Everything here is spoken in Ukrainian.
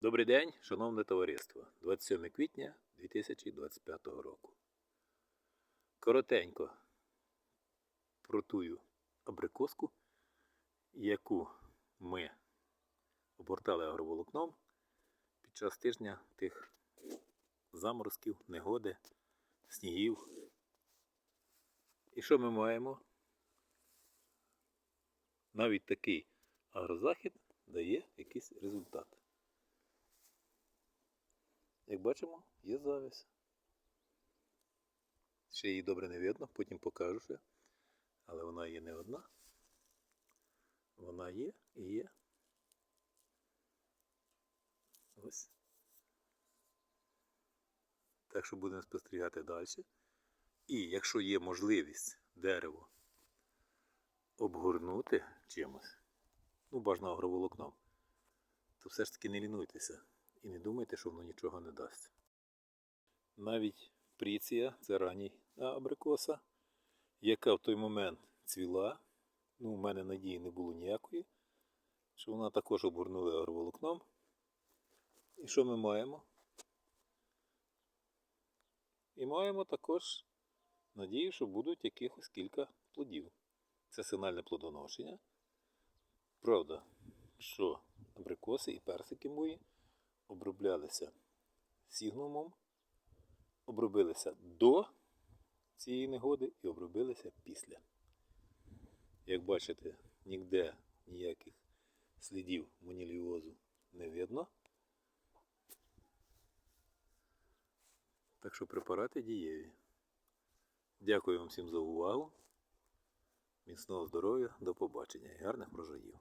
Добрий день, шановне товариство. 27 квітня 2025 року. Коротенько про тую абрикоску, яку ми обгортали агроволокном під час тижня тих заморозків, негоди, снігів. І що ми маємо? Навіть такий агрозахід дає якийсь результат. Як бачимо, є завість. Ще її добре не видно, потім покажу ще. Але вона є не одна. Вона є і є. Ось. Так що будемо спостерігати далі. І якщо є можливість дерево обгорнути чимось, ну бажано агроволокном, то все ж таки не лінуйтеся. І не думайте, що воно нічого не дасть. Навіть пріція, це ранній абрикоса, яка в той момент цвіла, ну, у мене надії не було ніякої, що вона також обгорнула агроволокном. І що ми маємо? І маємо також надію, що будуть якихось кілька плодів. Це сигнальне плодоношення. Правда, що абрикоси і персики мої оброблялися сігнумом, обробилися до цієї негоди і обробилися після. Як бачите, ніде ніяких слідів моніліозу не видно. Так що препарати дієві. Дякую вам всім за увагу. Міцного здоров'я, до побачення і гарних врожаїв.